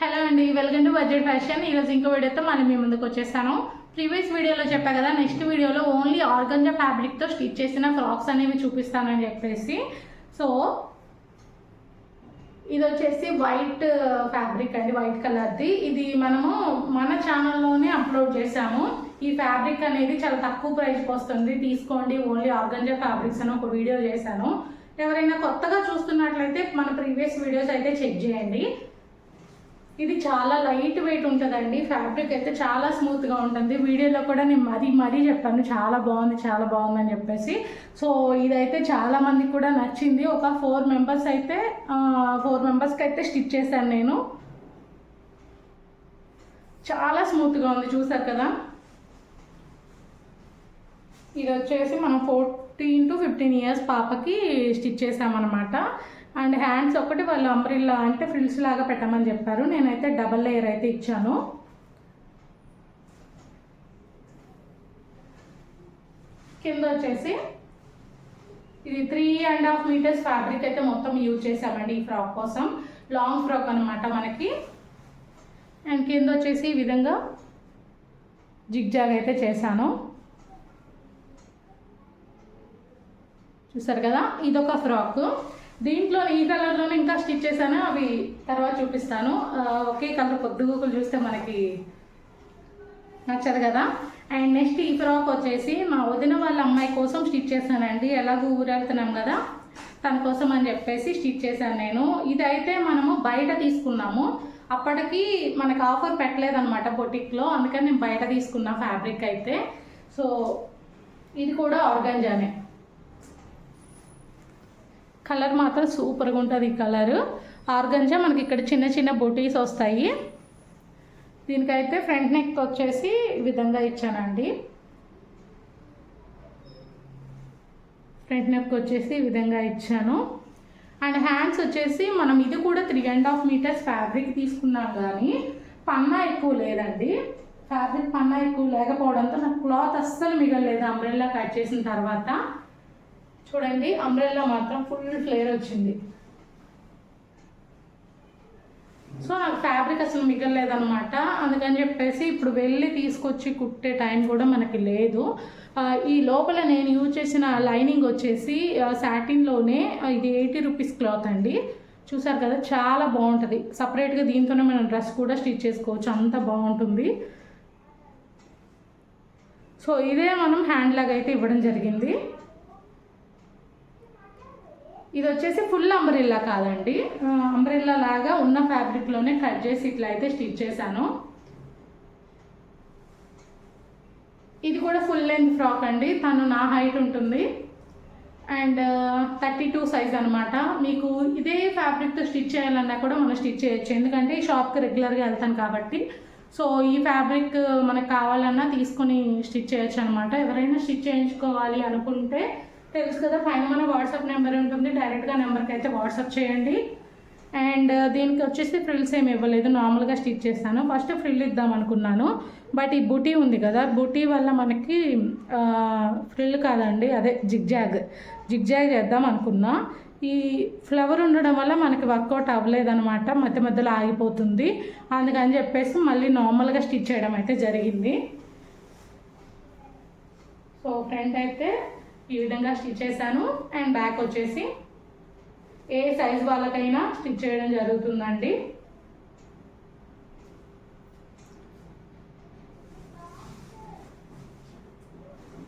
Hello అండి welcome to budget fashion. ఈరోజు ఇంకో వీడియోతో మళ్ళీ మీ ముందుకు వచ్చేసాను. ప్రీవియస్ వీడియోలో చెప్పా కదా నెక్స్ట్ వీడియోలో ఓన్లీ ఆర్గంజా ఫ్యాబ్రిక్తో స్టిచ్ చేసిన ఫ్రాక్స్ అనేవి చూపిస్తానని చెప్పేసి. సో ఇది వచ్చేసి వైట్ ఫ్యాబ్రిక్ అండి వైట్ కలర్ది. ఇది మనము మన ఛానల్లోనే అప్లోడ్ చేసాము ఈ ఫ్యాబ్రిక్ అనేది చాలా తక్కువ ప్రైస్కి వస్తుంది తీసుకోండి ఓన్లీ ఆర్గంజా ఫ్యాబ్రిక్స్ అని ఒక వీడియో చేశాను. ఎవరైనా కొత్తగా చూస్తున్నట్లయితే మన ప్రీవియస్ వీడియోస్ అయితే చెక్ చేయండి. ఇది చాలా లైట్ వెయిట్ ఉంటుందండి. ఫ్యాబ్రిక్ అయితే చాలా స్మూత్గా ఉంటుంది. వీడియోలో కూడా నేను మరీ మరీ చెప్పాను. చాలా బాగుంది చాలా బాగుందని చెప్పేసి. సో ఇదైతే చాలా మందికి కూడా నచ్చింది. ఒక ఫోర్ మెంబర్స్ అయితే ఫోర్ మెంబర్స్కి అయితే స్టిచ్ చేశాను నేను. చాలా స్మూత్గా ఉంది చూసారు కదా? ఇది వచ్చేసి మనం ఫోర్టీన్ టు ఫిఫ్టీన్ ఇయర్స్ పాపకి స్టిచ్ చేసామన్నమాట అండ్ హ్యాండ్స్ ఒకటి వాళ్ళు అంబ్రిల్లా అంటే ఫ్రిల్స్ లాగా పెట్టమని చెప్పారు. నేనైతే డబల్ లేయర్ అయితే ఇచ్చాను. కింద వచ్చేసి ఇది three and half meters fabric అయితే మొత్తం యూజ్ చేసామండి ఈ ఫ్రాక్ కోసం. లాంగ్ ఫ్రాక్ అనమాట మనకి. అండ్ కింద వచ్చేసి ఈ విధంగా జిగ్జాగ్ అయితే చేశాను. చూసారు కదా? ఇదొక ఫ్రాక్. దీంట్లో ఈ కలర్లోనే ఇంకా స్టిచ్ చేశాను అవి తర్వాత చూపిస్తాను. ఒకే కలర్ పొద్దుగూకులు చూస్తే మనకి నచ్చదు కదా. అండ్ నెక్స్ట్ ఈ ఫ్రాక్ వచ్చేసి మా వదిన వాళ్ళ అమ్మాయి కోసం స్టిచ్ చేశానండి. ఎలాగో ఊరెళ్తున్నాం కదా. తన కోసం అని చెప్పేసి స్టిచ్ చేశాను నేను. ఇదైతే మనము బయట తీసుకున్నాము. అప్పటికి మనకు ఆఫర్ పెట్టలేదన్నమాట బొటిక్లో. అందుకని నేను బయట తీసుకున్నా ఫ్యాబ్రిక్ అయితే. సో ఇది కూడా ఆర్గంజానే. కలర్ మాత్రం సూపర్గా ఉంటుంది ఈ కలర్. ఆర్గంజా మనకి ఇక్కడ చిన్న చిన్న బొటీస్ వస్తాయి. దీనికైతే ఫ్రంట్ నెక్ వచ్చేసి ఈ విధంగా ఇచ్చానండి. ఫ్రంట్ నెక్ వచ్చేసి ఈ విధంగా ఇచ్చాను. అండ్ హ్యాండ్స్ వచ్చేసి మనం ఇది కూడా three and half meters fabric తీసుకున్నాం కానీ పన్నా ఎక్కువ లేదండి. ఫ్యాబ్రిక్ పన్నా ఎక్కువ లేకపోవడంతో నాకు క్లాత్ అస్సలు మిగలలేదు. అంబ్రెల్లా కట్ చేసిన తర్వాత చూడండి అంబ్రెల్లా మాత్రం ఫుల్ ఫ్లేర్ వచ్చింది. సో నాకు ఫ్యాబ్రిక్ అసలు మిగలలేదనమాట అందుకని చెప్పేసి ఇప్పుడు వెళ్ళి తీసుకొచ్చి కుట్టే టైం కూడా మనకి లేదు. ఈ లోపల నేను యూజ్ చేసిన లైనింగ్ వచ్చేసి సాటిన్లోనే ఇది ఎయిటీ రూపీస్ క్లాత్ అండి. చూసారు కదా చాలా బాగుంటుంది. సపరేట్గా దీంతోనే మనం డ్రెస్ కూడా స్టిచ్ చేసుకోవచ్చు. అంత బాగుంటుంది. సో ఇదే మనం హ్యాండ్లాగ్ అయితే ఇవ్వడం జరిగింది. ఇది వచ్చేసి ఫుల్ అంబ్రెల్లా కాదండి. అంబ్రిల్లా అంబ్రెల్లా లాగా ఉన్న ఫ్యాబ్రిక్లోనే కట్ చేసి ఇట్లా అయితే స్టిచ్ చేశాను. ఇది కూడా ఫుల్ లెంత్ ఫ్రాక్ అండి. తను నా హైట్ ఉంటుంది. అండ్ థర్టీ టూ సైజ్ అనమాట మీకు ఇదే ఫ్యాబ్రిక్తో స్టిచ్ చేయాలన్నా కూడా మనం స్టిచ్ చేయొచ్చు. ఎందుకంటే ఈ షాప్కి రెగ్యులర్గా వెళ్తాను కాబట్టి. సో ఈ ఫ్యాబ్రిక్ మనకు కావాలన్నా తీసుకొని స్టిచ్ చేయొచ్చు అనమాట ఎవరైనా స్టిచ్ చేయించుకోవాలి అనుకుంటే తెలుసు కదా పైన మన వాట్సాప్ నెంబర్ ఉంటుంది. డైరెక్ట్గా నెంబర్కి అయితే వాట్సాప్ చేయండి. అండ్ uh, దీనికి వచ్చేసి ఫ్రిల్స్ ఏమి ఇవ్వలేదు. నార్మల్గా స్టిచ్ చేస్తాను. ఫస్ట్ ఫ్రిల్ ఇద్దాం అనుకున్నాను. బట్ ఈ బుటీ ఉంది కదా బుటీ వల్ల మనకి ఫ్రిల్ కాదండి. అదే జిగ్జాగ్. జిగ్జాగ్ చేద్దాం అనుకున్నా. ఈ ఫ్లవర్ ఉండడం వల్ల మనకి వర్కౌట్ అవ్వలేదన్నమాట. మధ్య మధ్యలో ఆగిపోతుంది. అందుకని చెప్పేసి మళ్ళీ నార్మల్గా స్టిచ్ చేయడం అయితే జరిగింది. సో ఫ్రంట్ అయితే ఈ విధంగా స్టిచ్ చేశాను. అండ్ బ్యాక్ వచ్చేసి ఏ సైజ్ వాళ్ళకైనా స్టిచ్ చేయడం జరుగుతుందండి.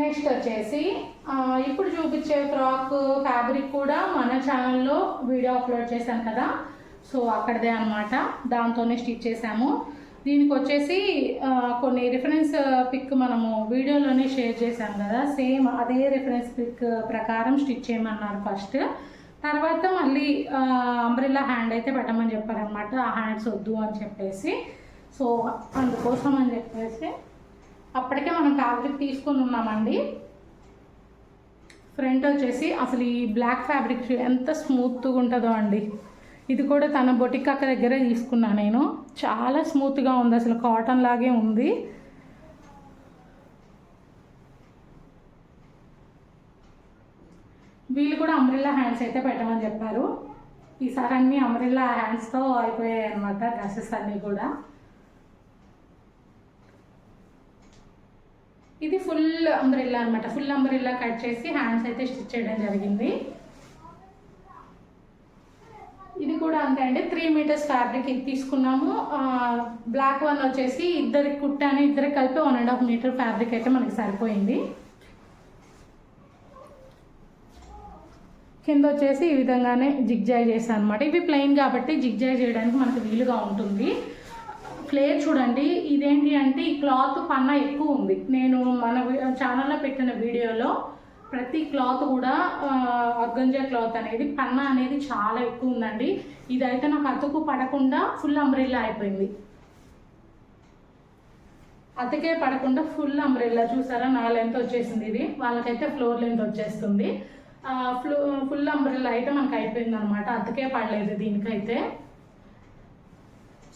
నెక్స్ట్ వచ్చేసి ఇప్పుడు చూపించే ఫ్రాక్ ఫ్యాబ్రిక్ కూడా మన ఛానల్లో వీడియో అప్లోడ్ చేశాను కదా. సో అక్కడదే అనమాట దాంతోనే స్టిచ్ చేశాము. దీనికి వచ్చేసి కొన్ని రిఫరెన్స్ పిక్ మనము వీడియోలోనే షేర్ చేశాం కదా. సేమ్ అదే రిఫరెన్స్ పిక్ ప్రకారం స్టిచ్ చేయమన్నారు ఫస్ట్ తర్వాత మళ్ళీ అంబ్రిల్లా హ్యాండ్ అయితే పెట్టమని చెప్పారనమాట ఆ హ్యాండ్స్ వద్దు అని చెప్పేసి. సో అందుకోసం అని చెప్పేసి. అప్పటికే మనం ఫ్యాబ్రిక్ తీసుకొని ఉన్నామండి. ఫ్రంట్ వచ్చేసి అసలు ఈ బ్లాక్ ఫ్యాబ్రిక్ ఎంత స్మూత్గా ఉంటుందో అండి. ఇది కూడా తన బొటిక్ అక్క దగ్గరే తీసుకున్నా నేను. చాలా స్మూత్గా ఉంది అసలు కాటన్ లాగే ఉంది. వీళ్ళు కూడా అంబ్రిల్లా హ్యాండ్స్ అయితే పెట్టమని చెప్పారు. ఈసారి అన్ని అంబ్రిల్లా హ్యాండ్స్తో అయిపోయాయి అనమాట డ్రెస్సెస్ అన్నీ కూడా. ఇది ఫుల్ అంబ్రెల్లా అనమాట ఫుల్ అంబ్రెల్లా కట్ చేసి హ్యాండ్స్ అయితే స్టిచ్ చేయడం జరిగింది. ఇది కూడా అంతే అండి. త్రీ మీటర్స్ ఫ్యాబ్రిక్ తీసుకున్నాము. బ్లాక్ వన్ వచ్చేసి ఇద్దరికి కుట్టాను ఇద్దరికి కలిపి one and half meter fabric అయితే మనకి సరిపోయింది. కింద వచ్చేసి ఈ విధంగానే జిగ్జాయ్ చేశాను అనమాట ఇవి ప్లెయిన్ కాబట్టి జిగ్జాయ్ చేయడానికి మనకు వీలుగా ఉంటుంది. ఫ్లేర్ చూడండి ఇదేంటి అంటే ఈ క్లాత్ పన్న ఎక్కువ ఉంది. నేను మన ఛానల్లో పెట్టిన వీడియోలో ప్రతి క్లాత్ కూడా అగ్గంజా క్లాత్ అనేది పన్న అనేది చాలా ఎక్కువ ఉందండి. ఇదైతే నాకు అతుకు పడకుండా ఫుల్ అంబ్రెల్లా అయిపోయింది. అతకే పడకుండా ఫుల్ అంబ్రెల్లా చూసారా? నా లెంత్ వచ్చేసింది ఇది. వాళ్ళకైతే ఫ్లోర్ లెంత్ వచ్చేస్తుంది. ఫ్లో ఫుల్ అంబ్రెల్లా అయితే మనకు అయిపోయింది అనమాట అతకే పడలేదు దీనికైతే.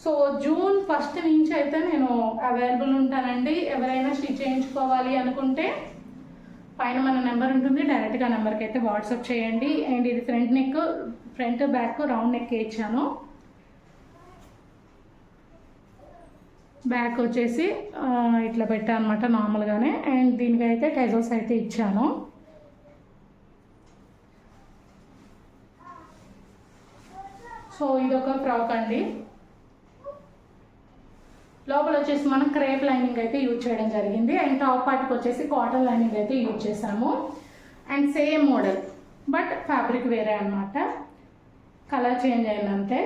సో జూన్ ఫస్ట్ నుంచి అయితే నేను అవైలబుల్ ఉంటానండి. ఎవరైనా స్టిచ్ చేయించుకోవాలి అనుకుంటే పైన మన నెంబర్ ఉంటుంది. డైరెక్ట్గా నెంబర్కి అయితే వాట్సాప్ చేయండి. అండ్ ఇది front neck front back round neck ఇచ్చాను. బ్యాక్ వచ్చేసి ఇట్లా పెట్టాను అనమాట నార్మల్గానే అండ్ దీనికైతే టైజల్స్ అయితే ఇచ్చాను. సో ఇదొక ఫ్రాక్ అండి. లోపల వచ్చేసి మనం క్రేప్ లైనింగ్ అయితే యూజ్ చేయడం జరిగింది. అండ్ టాప్ పార్ట్కి వచ్చేసి కాటన్ లైనింగ్ అయితే యూజ్ చేసాము and same model but fabric వేరే అన్నమాట. కలర్ చేంజ్ అయిందంటే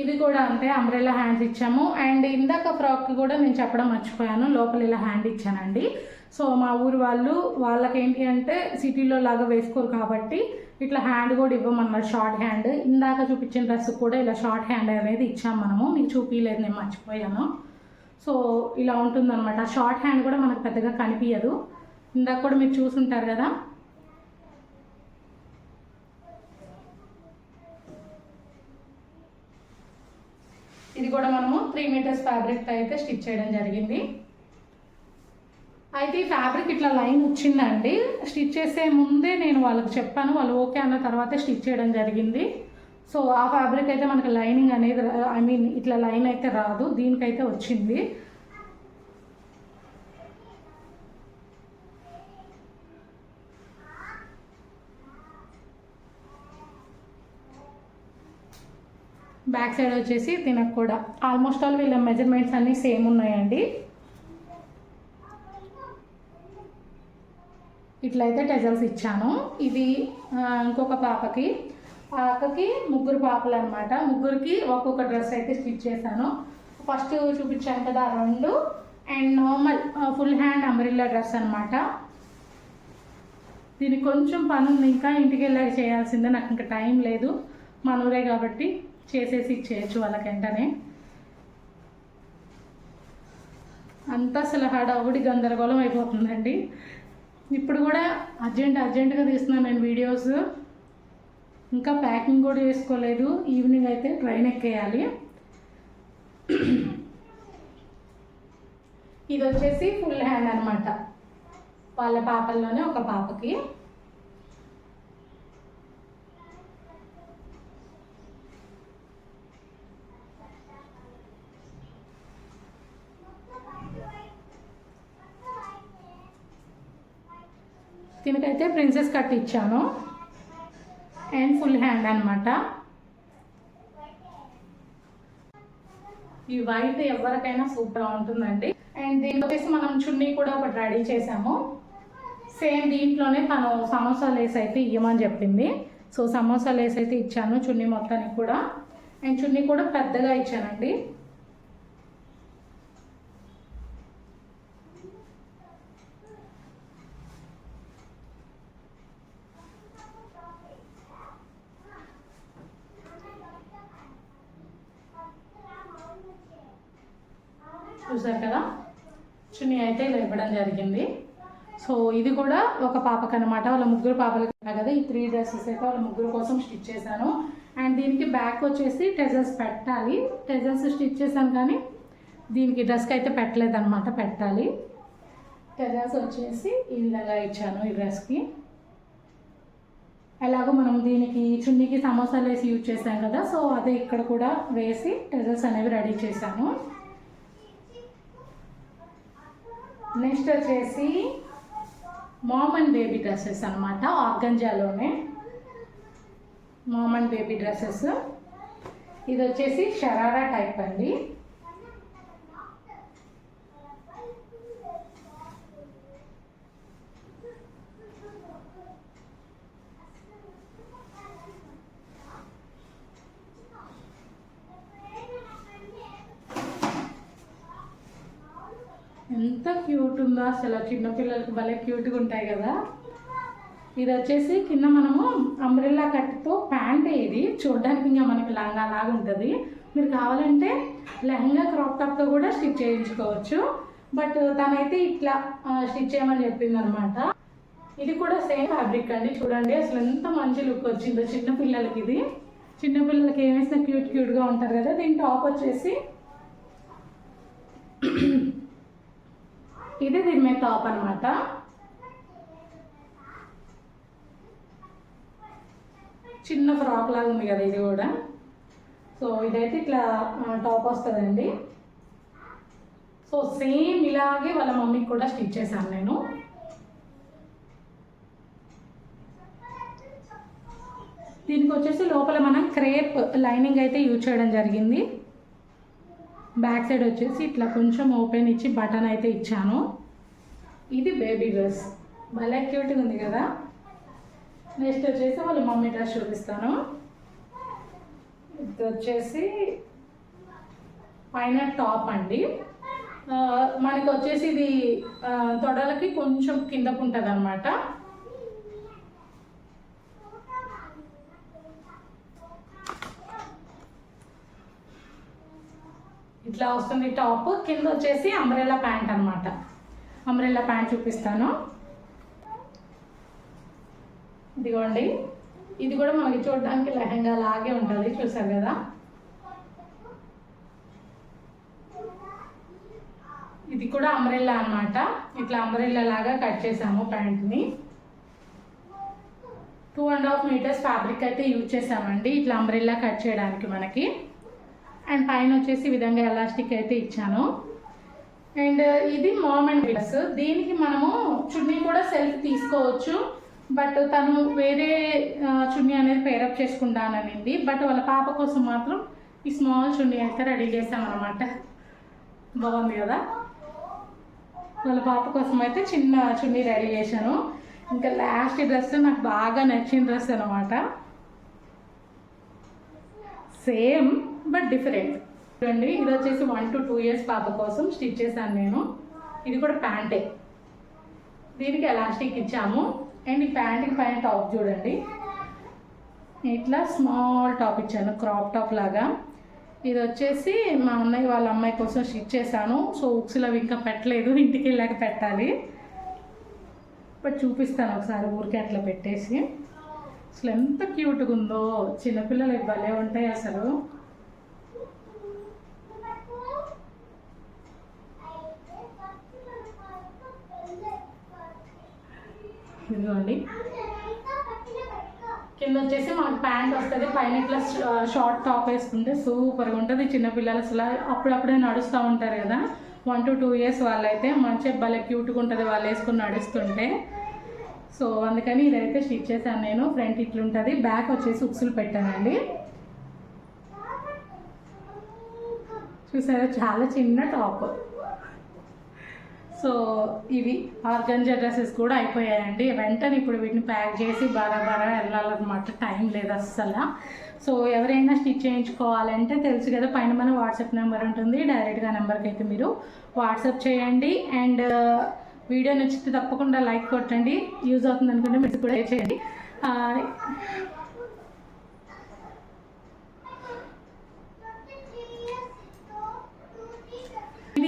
ఇవి కూడా అంతే అంబ్రెల్లా హ్యాండ్స్ ఇచ్చాము. అండ్ ఇందాక ఫ్రాక్ కూడా నేను చెప్పడం మర్చిపోయాను లోపల ఇలా హ్యాండ్ ఇచ్చానండి. సో మా ఊరు వాళ్ళు వాళ్ళకి ఏంటి అంటే సిటీలో లాగా వేసుకోరు కాబట్టి ఇట్లా హ్యాండ్ కూడా ఇవ్వమన్నారు షార్ట్ హ్యాండ్ ఇందాక చూపించిన డ్రెస్ కూడా ఇలా షార్ట్ హ్యాండ్ అనేది ఇచ్చాం మనము. మీకు చూపించలేదు నేను మర్చిపోయాను. సో ఇలా ఉంటుందన్నమాట. షార్ట్ హ్యాండ్ కూడా మనకు పెద్దగా కనిపించదు ఇందాక కూడా మీరు చూసుంటారు కదా ఇది కూడా మనము త్రీ మీటర్స్ ఫ్యాబ్రిక్తో అయితే స్టిచ్ చేయడం జరిగింది. అయితే ఈ ఫ్యాబ్రిక్ ఇట్లా లైన్ వచ్చిందండి. స్టిచ్ చేసే ముందే నేను వాళ్ళకి చెప్పాను వాళ్ళు ఓకే అన్న తర్వాతే స్టిచ్ చేయడం జరిగింది. సో ఆ ఫ్యాబ్రిక్ అయితే మనకి లైనింగ్ అనేది ఐ మీన్ ఇట్లా లైన్ అయితే రాదు దీనికైతే వచ్చింది. బ్యాక్ సైడ్ వచ్చేసి తినకు కూడా ఆల్మోస్ట్ ఆల్ వీళ్ళ మెజర్మెంట్స్ అన్నీ సేమ్ ఉన్నాయండి. ఇట్లయితే టెజల్స్ ఇచ్చాను. ఇది ఇంకొక పాపకి. పాపకి ముగ్గురు పాపలు అనమాట ముగ్గురికి ఒక్కొక్క డ్రెస్ అయితే స్టిచ్ చేశాను. ఫస్ట్ చూపించాను కదా రెండు. And normal full hand umbrella dress అనమాట దీనికి కొంచెం పని ఉంది. ఇంకా ఇంటికి వెళ్ళాక చేయాల్సిందే. నాకు ఇంకా టైం లేదు. మనూరే కాబట్టి. చేసేసి ఇచ్చేయచ్చు వాళ్ళకి వెంటనే. అంతా అసలు హడావుడి గందరగోళం అయిపోతుందండి. ఇప్పుడు కూడా అర్జెంట్ అర్జెంటుగా తీస్తున్నాను నేను వీడియోస్. ఇంకా ప్యాకింగ్ కూడా చేసుకోలేదు. ఈవినింగ్ అయితే ట్రైన్ ఎక్కేయాలి. ఇది వచ్చేసి ఫుల్ హ్యాండ్ అనమాట వాళ్ళ పాపల్లోనే ఒక పాపకి. దీనికైతే ప్రిన్సెస్ కట్ ఇచ్చాను. అండ్ ఫుల్ హ్యాండ్ అనమాట ఈ వైట్ ఎవరికైనా సూపర్ ఉంటుందండి. అండ్ దీని వచ్చేసి మనం చున్నీ కూడా ఒకటి రెడీ చేసాము. సేమ్ దీంట్లోనే తను సమోసా లేస్ అయితే ఇవ్వమని చెప్పింది. సో సమోసా లేస్ అయితే ఇచ్చాను చున్నీ మొత్తానికి కూడా. అండ్ చున్నీ కూడా పెద్దగా ఇచ్చానండి. చూసారు కదా? చున్నీ అయితే ఇలా ఇవ్వడం జరిగింది. సో ఇది కూడా ఒక పాపకి అనమాట వాళ్ళ ముగ్గురు పాపలకి కదా ఈ త్రీ డ్రెస్సెస్ అయితే వాళ్ళ ముగ్గురు కోసం స్టిచ్ చేశాను. అండ్ దీనికి బ్యాక్ వచ్చేసి టెజల్స్ పెట్టాలి. టెజల్స్ స్టిచ్ చేశాను కానీ దీనికి డ్రెస్కి అయితే పెట్టలేదన్నమాట పెట్టాలి. టెజర్స్ వచ్చేసి ఈ విధంగా ఇచ్చాను ఈ డ్రెస్కి ఎలాగో మనం దీనికి చున్నీకి సమోసాలు వేసి యూజ్ చేసాం కదా? సో అదే ఇక్కడ కూడా వేసి టెజర్స్ అనేవి రెడీ చేశాను. నెక్స్ట్ వచ్చేసి మామ్ అండ్ బేబీ డ్రెస్సెస్ అనమాట ఆర్గంజాలోనే. Mom and baby dresses. ఇది వచ్చేసి షరారా టైప్ అండి. ఎంత క్యూట్ ఉందో అసలు చిన్నపిల్లలకి భలే క్యూట్గా ఉంటాయి కదా. ఇది వచ్చేసి కింద మనము అంబ్రెల్లా కట్తో ప్యాంట్ ఇది చూడడానికి ఇంకా మనకి లంగా లాగా ఉంటుంది. మీరు కావాలంటే లెహంగా క్రాప్ టాప్తో కూడా స్టిచ్ చేయించుకోవచ్చు. బట్ తనైతే ఇట్లా స్టిచ్ చేయమని చెప్పింది అనమాట ఇది కూడా సేమ్ ఫ్యాబ్రిక్ అండి. చూడండి అసలు ఎంత మంచి లుక్ వచ్చిందో చిన్నపిల్లలకి ఇది. చిన్నపిల్లలకి ఏమేసినా క్యూట్ క్యూట్గా ఉంటారు కదా. దీని టాప్ వచ్చేసి ఇది దీని మీద టాప్ అనమాట చిన్న ఫ్రాక్ లాగా ఉంది కదా ఇది కూడా. సో ఇదైతే ఇట్లా టాప్ వస్తుందండి. సో సేమ్ ఇలాగే వాళ్ళ మమ్మీకి కూడా స్టిచ్ చేశాను నేను. దీనికి వచ్చేసి లోపల మనం క్రేప్ లైనింగ్ అయితే యూజ్ చేయడం జరిగింది. బ్యాక్ సైడ్ వచ్చేసి ఇట్లా కొంచెం ఓపెన్ ఇచ్చి బటన్ అయితే ఇచ్చాను. ఇది బేబీ డ్రెస్. భలే క్యూట్గా ఉంది కదా. నెక్స్ట్ వచ్చేసి వాళ్ళ మమ్మీ డ్రెస్ చూపిస్తాను. ఇది వచ్చేసి పైన టాప్ అండి. మనకు వచ్చేసి ఇది తొడలకి కొంచెం కిందకు ఉంటుంది అనమాట ఇట్లా వస్తుంది టాప్. కింద వచ్చేసి అంబ్రెల్లా ప్యాంట్ అనమాట అంబ్రెల్లా ప్యాంట్ చూపిస్తాను. ఇదిగోండి. ఇది కూడా మనకి చూడడానికి లెహంగా లాగే ఉంటుంది చూసారు కదా? ఇది కూడా అంబ్రెల్లా అనమాట ఇట్లా అంబ్రెల్లా లాగా కట్ చేసాము ప్యాంట్ని. Two and half meters fabric అయితే యూజ్ చేసామండి ఇట్లా అంబ్రెల్లా కట్ చేయడానికి మనకి. అండ్ పైన వచ్చేసి విధంగా ఎలాస్టిక్ అయితే ఇచ్చాను. అండ్ ఇది మామ్ అండ్ డ్రెస్ దీనికి మనము చున్నీ కూడా సెల్ఫ్ తీసుకోవచ్చు. బట్ తను వేరే చున్నీ అనేది పేరప్ చేసుకుంటాననింది. బట్ వాళ్ళ పాప కోసం మాత్రం ఈ స్మాల్ చున్నీ అయితే రెడీ చేసామన్నమాట బాగుంది కదా? వాళ్ళ పాప కోసం అయితే చిన్న చున్నీ రెడీ చేశాను. ఇంకా లాస్ట్ డ్రెస్ నాకు బాగా నచ్చిన డ్రెస్ అనమాట సేమ్. But different. చూడండి ఇది వచ్చేసి వన్ టు టూ ఇయర్స్ పాప కోసం స్టిచ్ చేశాను నేను. ఇది కూడా ప్యాంటే. దీనికి ఎలాస్టిక్ ఇచ్చాము. అండ్ ఈ ప్యాంట్కి పైన టాప్ చూడండి. ఇట్లా స్మాల్ టాప్ ఇచ్చాను క్రాప్ టాప్ లాగా. ఇది వచ్చేసి మా అన్నయ్య వాళ్ళ అమ్మాయి కోసం స్టిచ్ చేశాను. సో ఉక్స్లో అవి ఇంకా పెట్టలేదు ఇంటికి వెళ్ళాక పెట్టాలి. బట్ చూపిస్తాను ఒకసారి ఊరికే అట్లా పెట్టేసి. అసలు ఎంత క్యూట్గా ఉందో చిన్నపిల్లలు భలే ఉంటాయి అసలు. ఇదిగోండి కింద వచ్చేసి మనకు ప్యాంట్ వస్తుంది. పైన ఇట్లా షార్ట్ టాప్ వేసుకుంటే సూపర్గా ఉంటుంది. చిన్నపిల్లలు అసలు అప్పుడప్పుడే నడుస్తూ ఉంటారు కదా. వన్ టు టూ ఇయర్స్ వాళ్ళైతే మంచిగా భలే క్యూట్గా ఉంటుంది వాళ్ళు వేసుకుని నడుస్తుంటే. సో అందుకని ఇదైతే స్టిచ్ చేశాను నేను. ఫ్రంట్ ఇట్లుంటుంది బ్యాక్ వచ్చేసి ఉక్సులు పెట్టానండి. చూసారా? చాలా చిన్న టాప్. సో ఇవి ఆర్గంజా డ్రెస్సెస్ కూడా అయిపోయాయండి. వెంటనే ఇప్పుడు వీటిని ప్యాక్ చేసి బాగా బాగా వెళ్ళాలన్నమాట. టైం లేదు అస్సలు. సో ఎవరైనా స్టిచ్ చేయించుకోవాలంటే తెలుసు కదా పైన మన వాట్సాప్ నెంబర్ ఉంటుంది. డైరెక్ట్గా నెంబర్కి అయితే మీరు వాట్సాప్ చేయండి. అండ్ వీడియో నచ్చితే తప్పకుండా లైక్ కొట్టండి. యూజ్ అవుతుంది అనుకుంటే మీరు కూడా చేయండి.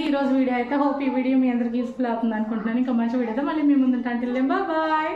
ఈరోజు వీడియో అయితే హోప్ ఈ వీడియో మీ అందరికి యూస్ఫుల్ అవుతుంది అనుకుంటున్నాను. ఇంకా మంచి వీడియో అయితే మళ్ళీ మీ ముందు అంటే బాయ్